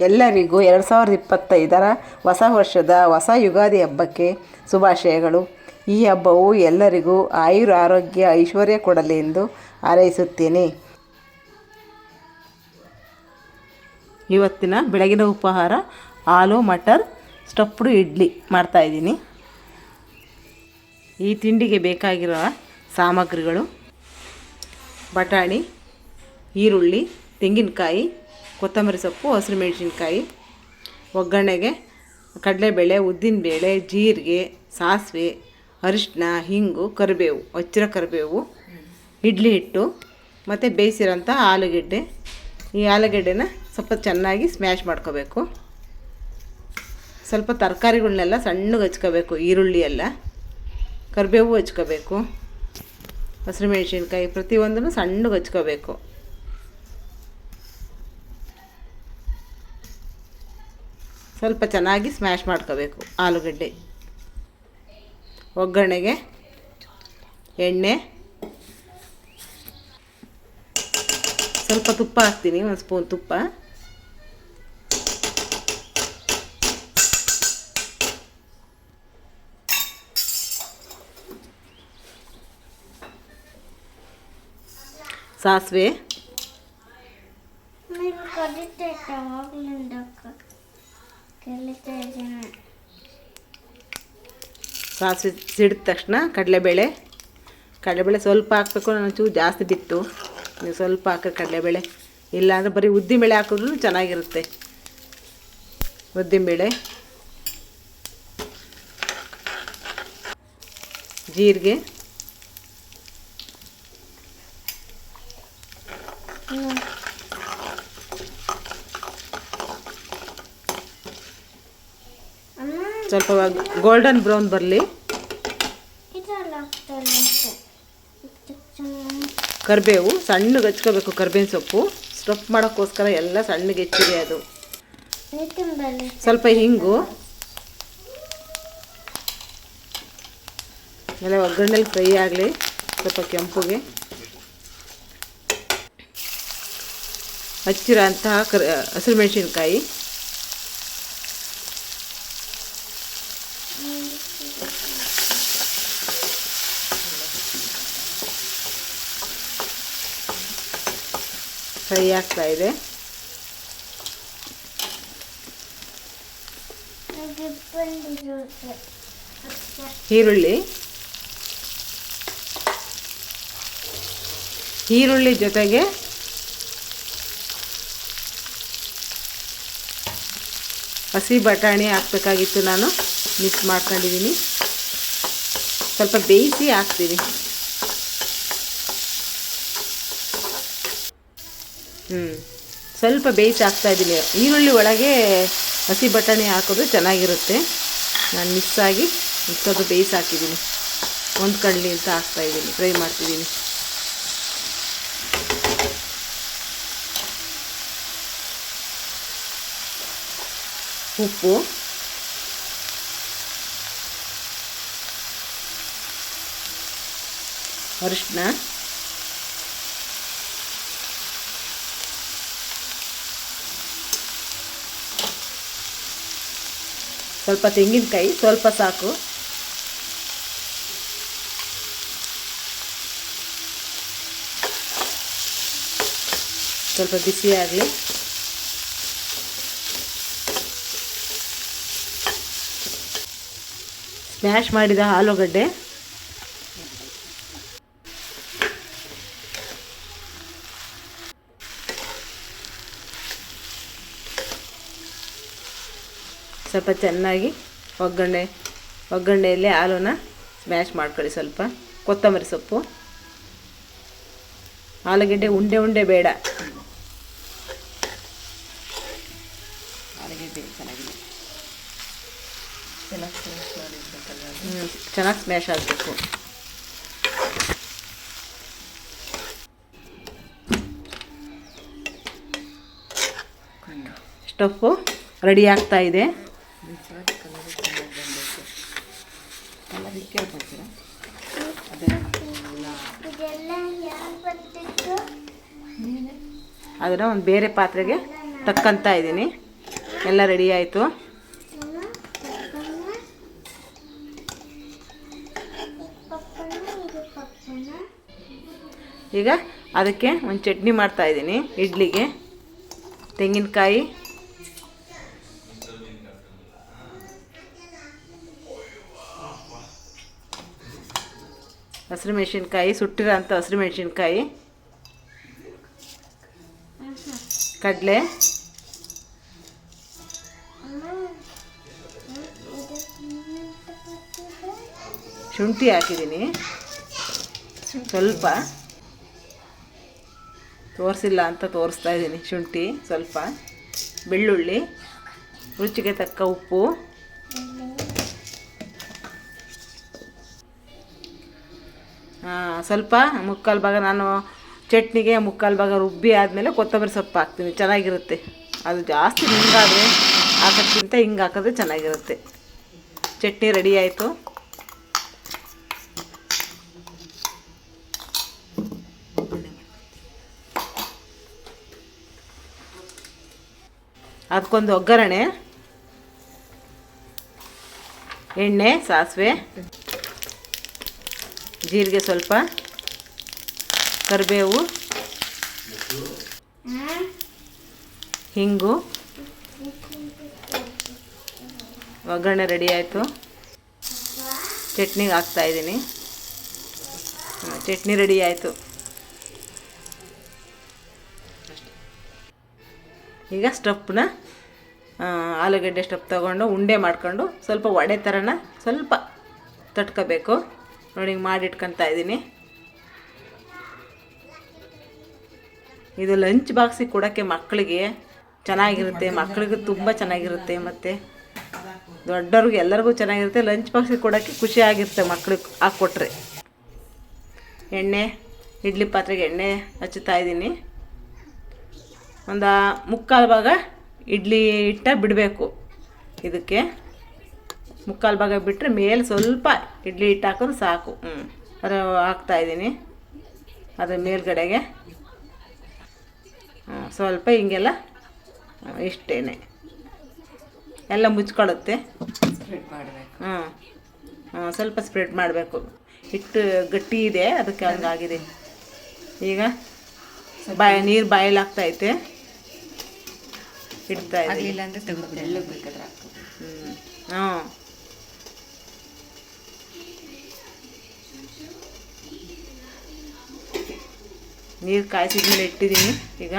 ಎಲ್ಲರಿಗೂ ಎರಡು ಸಾವಿರದ ಇಪ್ಪತ್ತೈದರ ಹೊಸ ವರ್ಷದ ಹೊಸ ಯುಗಾದಿ ಹಬ್ಬಕ್ಕೆ ಶುಭಾಶಯಗಳು. ಈ ಹಬ್ಬವು ಎಲ್ಲರಿಗೂ ಆಯುರ ಆರೋಗ್ಯ ಐಶ್ವರ್ಯ ಕೊಡಲಿ ಎಂದು ಹಾರೈಸುತ್ತೇನೆ. ಇವತ್ತಿನ ಬೆಳಗಿನ ಉಪಹಾರ ಆಲೂ ಮಟರ್, ಸ್ಟಫ್ಡ್ ಇಡ್ಲಿ ಮಾಡ್ತಾಯಿದ್ದೀನಿ ಈ ತಿಂಡಿಗೆ ಬೇಕಾಗಿರೋ ಸಾಮಗ್ರಿಗಳು ಬಟಾಣಿ, ಈರುಳ್ಳಿ, ತೆಂಗಿನಕಾಯಿ ಕೊತ್ತಂಬರಿ ಸೊಪ್ಪು, ಹಸಿರು ಮೆಣಸಿನ್ಕಾಯಿ, ಒಗ್ಗರಣೆಗೆ ಕಡಲೆಬೇಳೆ ಉದ್ದಿನಬೇಳೆ ಜೀರಿಗೆ, ಸಾಸಿವೆ ಅರಿಶಿನ ಹಿಂಗು, ಕರಿಬೇವು ಹಚ್ಚಿರೋ ಕರಿಬೇವು, ಇಡ್ಲಿ ಹಿಟ್ಟು, ಮತ್ತು ಬೇಯಿಸಿರೋಂಥ ಆಲೂಗೆಡ್ಡೆ. ಈ ಆಲೂಗೆಡ್ಡೆನ ಸ್ವಲ್ಪ ಚೆನ್ನಾಗಿ ಸ್ಮ್ಯಾಶ್ ಮಾಡ್ಕೋಬೇಕು. ಸ್ವಲ್ಪ ತರಕಾರಿಗಳನ್ನೆಲ್ಲ ಸಣ್ಣಗೆ ಹಚ್ಕೋಬೇಕು ಈರುಳ್ಳಿ ಎಲ್ಲ ಕರಿಬೇವು ಹಚ್ಕೋಬೇಕು. ಹಸಿರು ಮೆಣಸಿನ್ಕಾಯಿ ಪ್ರತಿಯೊಂದನ್ನು ಸಣ್ಣಗೆ ಹಚ್ಕೋಬೇಕು. ಸ್ವಲ್ಪ ಚೆನ್ನಾಗಿ ಸ್ಮ್ಯಾಶ್ ಮಾಡ್ಕೋಬೇಕು ಆಲೂಗಡ್ಡೆ. ಒಗ್ಗರಣೆಗೆ ಎಣ್ಣೆ. ಸ್ವಲ್ಪ ತುಪ್ಪ ಹಾಕ್ತೀನಿ ಒಂದು ಸ್ಪೂನ್ ತುಪ್ಪ. ಸಾಸಿವೆ ನೀವು ಕಲಿತೈತೆ ಅವಾಗ್ಲಿಂದ ಕಲಿತಾ ಇದ್ದೀನಿ ಸಾಸಿವೆ ಸಿಡಿದ ತಕ್ಷಣ ಕಡಲೆಬೇಳೆ. ಕಡಲೆಬೇಳೆ ಸ್ವಲ್ಪ ಹಾಕಬೇಕು, ನಾನು ಚೂರು ಜಾಸ್ತಿ ಬಿತ್ತು. ನೀವು ಸ್ವಲ್ಪ ಹಾಕಿ ಕಡಲೆಬೇಳೆ. ಇಲ್ಲಾಂದರೆ ಬರೀ ಉದ್ದಿನಬೇಳೆ ಹಾಕಿದ್ರೂ ಚೆನ್ನಾಗಿರುತ್ತೆ. ಉದ್ದಿನಬೇಳೆ. ಜೀರಿಗೆ. ಸ್ವಲ್ಪ ಗೋಲ್ಡನ್ ಬ್ರೌನ್ ಬರಲಿ. ಕರಿಬೇವು ಸಣ್ಣಗೆ ಹಚ್ಕೋಬೇಕು ಕರ್ಬೇವಿನ ಸೊಪ್ಪು. ಸ್ಟಫ್ ಮಾಡೋಕ್ಕೋಸ್ಕರ ಎಲ್ಲ ಸಣ್ಣಗೆ ಹೆಚ್ಚಿದೆ ಅದು. ಸ್ವಲ್ಪ ಹಿಂಗು. ಆಮೇಲೆ ಒಗ್ಗರಣೆಲಿ ಫ್ರೈ ಆಗಲಿ ಸ್ವಲ್ಪ ಕೆಂಪುಗೆ. ಹಚ್ಚಿರೋ ಅಂತಹ ಕರ್ ಹಸಿರು ಮೆಣಸಿನ್ಕಾಯಿ. ಫ್ರೈ ಆಗ್ತಾ ಇದೆ. ಈರುಳ್ಳಿ. ಈರುಳ್ಳಿ ಜೊತೆಗೆ ಹಸಿ ಬಟಾಣಿ ಹಾಕ್ಬೇಕಾಗಿತ್ತು ನಾನು. ಮಿಕ್ಸ್ ಮಾಡ್ಕೊಂಡಿದ್ದೀನಿ. ಸ್ವಲ್ಪ ಬೇಯಿಸಿ ಹಾಕ್ತೀನಿ. ಹ್ಞೂ ಸ್ವಲ್ಪ ಬೇಯಿಸಿ ಹಾಕ್ತಾಯಿದ್ದೀನಿ ಈರುಳ್ಳಿ ಒಳಗೆ ಹಸಿ ಬಟಾಣಿ ಹಾಕೋದು ಚೆನ್ನಾಗಿರುತ್ತೆ. ನಾನು ಮಿಕ್ಸ್ ಆಗಿ ಸ್ವಲ್ಪ ಬೇಯಿಸಿ ಹಾಕಿದ್ದೀನಿ ಒಂದು ಕಡ್ಲಿ ಅಂತ ಹಾಕ್ತಾಯಿದ್ದೀನಿ ಫ್ರೈ ಮಾಡ್ತಿದ್ದೀನಿ. ಉಪ್ಪು. ಅರಿಶಿನ ಸ್ವಲ್ಪ ತೆಂಗಿನಕಾಯಿ ಸ್ವಲ್ಪ ಸಾಕು. ಸ್ವಲ್ಪ ಬಿಸಿ ಆಗಲಿ. ಸ್ಮ್ಯಾಶ್ ಮಾಡಿದ ಆಲೂಗಡ್ಡೆ. ಸ್ವಲ್ಪ ಚೆನ್ನಾಗಿ ಒಗ್ಗರಣೆ ಒಗ್ಗರಣೆಯಲ್ಲಿ ಹಾಲನ್ನು ಸ್ಮ್ಯಾಶ್ ಮಾಡ್ಕೊಳ್ಳಿ ಸ್ವಲ್ಪ. ಕೊತ್ತಂಬರಿ ಸೊಪ್ಪು. ಆಲೂಗಡ್ಡೆ ಉಂಡೆ ಉಂಡೆ ಬೇಡ. ಹ್ಞೂ ಚೆನ್ನಾಗಿ ಸ್ಮ್ಯಾಶ್ ಆಗಬೇಕು. ಸ್ಟಫು ರೆಡಿ ಆಗ್ತಾ ಇದೆ. ಇದೆಲ್ಲ ಯಾರು ಬರ್ತಿತ್ತು ಅದನ್ನು ಒಂದು ಬೇರೆ ಪಾತ್ರೆಗೆ ತಕ್ಕಂತ ಇದ್ದೀನಿ. ಎಲ್ಲ ರೆಡಿ ಆಯಿತು. ಈಗ ಅದಕ್ಕೆ ಒಂದು ಚಟ್ನಿ ಮಾಡ್ತಾ ಇದ್ದೀನಿ. ಇಡ್ಲಿಗೆ ತೆಂಗಿನಕಾಯಿ ಹಸಿರು ಮೆಣಸಿನ್ಕಾಯಿ ಸುಟ್ಟಿರೋಂಥ ಹಸಿರು ಮೆಣಸಿನ್ಕಾಯಿ ಕಡಲೆ? ಶುಂಠಿ ಹಾಕಿದ್ದೀನಿ. ಸ್ವಲ್ಪ. ತೋರಿಸಿಲ್ಲ ಅಂತ ತೋರಿಸ್ತಾ ಇದ್ದೀನಿ ಶುಂಠಿ ಸ್ವಲ್ಪ. ಬೆಳ್ಳುಳ್ಳಿ. ರುಚಿಗೆ ತಕ್ಕ ಉಪ್ಪು. ಸ್ವಲ್ಪ ಮುಕ್ಕಾಲು ಭಾಗ ನಾನು ಚಟ್ನಿಗೆ ಮುಕ್ಕಾಲು ಭಾಗ ರುಬ್ಬಿ ಆದಮೇಲೆ ಕೊತ್ತಂಬರಿ ಸೊಪ್ಪು ಹಾಕ್ತೀನಿ. ಚೆನ್ನಾಗಿರುತ್ತೆ. ಅದು ಜಾಸ್ತಿ ಹಿಂಗಾದರೆ ಹಾಕೋಕ್ಕಿಂತ ಹಿಂಗೆ ಹಾಕಿದ್ರೆ ಚೆನ್ನಾಗಿರುತ್ತೆ. ಚಟ್ನಿ ರೆಡಿ ಆಯಿತು. ಅದಕ್ಕೊಂದು ಒಗ್ಗರಣೆ, ಎಣ್ಣೆ, ಸಾಸಿವೆ ಜೀರಿಗೆ ಸ್ವಲ್ಪ, ಕರಿಬೇವು? ಹಿಂಗು, ಒಗ್ಗರಣೆ ರೆಡಿ ಆಯಿತು. ಚಟ್ನಿಗೆ ಹಾಕ್ತಾ ಇದ್ದೀನಿ. ಚಟ್ನಿ ರೆಡಿ ಆಯಿತು. ಈಗ ಸ್ಟಪ್ನ ಆಲೂಗಡ್ಡೆ ಸ್ಟಪ್ ತಗೊಂಡು, ಉಂಡೆ ಮಾಡ್ಕೊಂಡು ಸ್ವಲ್ಪ ವಡೆ ಥರನ ಸ್ವಲ್ಪ ತಟ್ಕೋಬೇಕು. ನೋಡಿ, ಹಿಂಗೆ ಮಾಡಿಟ್ಕೊತಾ ಇದ್ದೀನಿ ಇದು ಲಂಚ್ ಬಾಕ್ಸಿಗೆ ಕೊಡೋಕ್ಕೆ ಮಕ್ಕಳಿಗೆ ಚೆನ್ನಾಗಿರುತ್ತೆ, ಮಕ್ಕಳಿಗೂ ತುಂಬ ಚೆನ್ನಾಗಿರುತ್ತೆ ಮತ್ತು. ದೊಡ್ಡವ್ರಿಗೆ ಎಲ್ಲರಿಗೂ ಚೆನ್ನಾಗಿರುತ್ತೆ ಲಂಚ್ ಬಾಕ್ಸಿಗೆ ಕೊಡೋಕ್ಕೆ ಖುಷಿಯಾಗಿರುತ್ತೆ ಮಕ್ಳಿಗೆ ಹಾಕ್ಕೊಟ್ರೆ ಎಣ್ಣೆ, ಇಡ್ಲಿ ಪಾತ್ರೆಗೆ ಎಣ್ಣೆ ಹಚ್ಚುತ್ತಾ ಇದ್ದೀನಿ ಒಂದು ಮುಕ್ಕಾಲು ಭಾಗ ಇಡ್ಲಿ ಹಿಟ್ಟ ಬಿಡಬೇಕು. ಇದಕ್ಕೆ ಮುಕ್ಕಾಲು ಭಾಗ ಬಿಟ್ಟರೆ ಮೇಲೆ ಸ್ವಲ್ಪ ಇಡ್ಲಿ ಹಿಟ್ಟು ಹಾಕಿದ್ರೆ ಸಾಕು. ಹ್ಞೂ ಅದು ಹಾಕ್ತಾಯಿದ್ದೀನಿ ಅದು ಮೇಲ್ಗಡೆಗೆ. ಸ್ವಲ್ಪ ಹಿಂಗೆಲ್ಲ ಇಷ್ಟೇ ಇಷ್ಟೇನೆ. ಎಲ್ಲ ಮುಚ್ಕೊಳ್ಳುತ್ತೆ. ಸ್ಪ್ರೆಡ್ ಮಾಡಬೇಕು. ಹ್ಞೂ ಹ್ಞೂ ಸ್ವಲ್ಪ ಸ್ಪ್ರೆಡ್ ಮಾಡಬೇಕು. ಹಿಟ್ಟು ಗಟ್ಟಿ ಇದೆ ಅದಕ್ಕೆ ಹಂಗಾಗಿದೆ. ಈಗ ಬಾಯ ನೀರು ಬಾಯಲ್ಲಿ ಆಗ್ತೈತೆ ಇಡ್ತಾ ಇದ್ದೀನಿ. ಹ್ಞೂ ಹ್ಞೂ ನೀರು ಕಾಯಿಸಿದ್ಮೇಲೆ ಇಟ್ಟಿದ್ದೀನಿ ಈಗ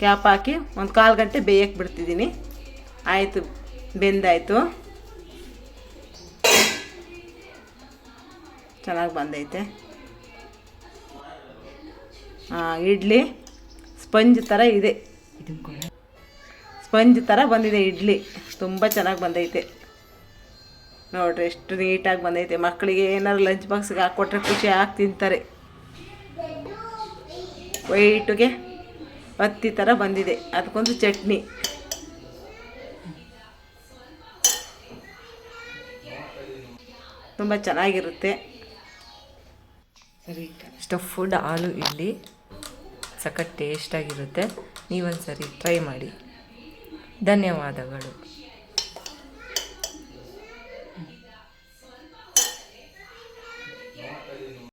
ಕ್ಯಾಪ್ ಹಾಕಿ ಒಂದು ಕಾಲು ಗಂಟೆ ಬೇಯಕ್ಕೆ ಬಿಡ್ತಿದ್ದೀನಿ ಆಯಿತು, ಬೆಂದಾಯಿತು. ಚೆನ್ನಾಗಿ ಬಂದೈತೆ. ಇಡ್ಲಿ ಸ್ಪಂಜ್ ಥರ ಇದೆ. ಸ್ಪಂಜ್ ಥರ ಬಂದಿದೆ ಇಡ್ಲಿ. ತುಂಬ ಚೆನ್ನಾಗಿ ಬಂದೈತೆ. ನೋಡ್ರಿ, ಎಷ್ಟು ನೀಟಾಗಿ ಬಂದೈತೆ. ಮಕ್ಕಳಿಗೆ ಏನಾದ್ರು ಲಂಚ್ ಬಾಕ್ಸ್ಗೆ ಹಾಕ್ಕೊಟ್ರೆ ಖುಷಿ ಹಾಕಿ ತಿಂತಾರೆ. ವೈಟುಗೆ ಹತ್ತಿ ಥರ ಬಂದಿದೆ. ಅದಕ್ಕೊಂದು ಚಟ್ನಿ. ತುಂಬ ಚೆನ್ನಾಗಿರುತ್ತೆ. ಸರಿ ಫುಡ್ ಆಲೂ ಇಡ್ಲಿ ಸಖತ್ ಟೇಸ್ಟಾಗಿರುತ್ತೆ ನೀವೊಂದು ಸರಿ ಟ್ರೈ ಮಾಡಿ. ಧನ್ಯವಾದಗಳು.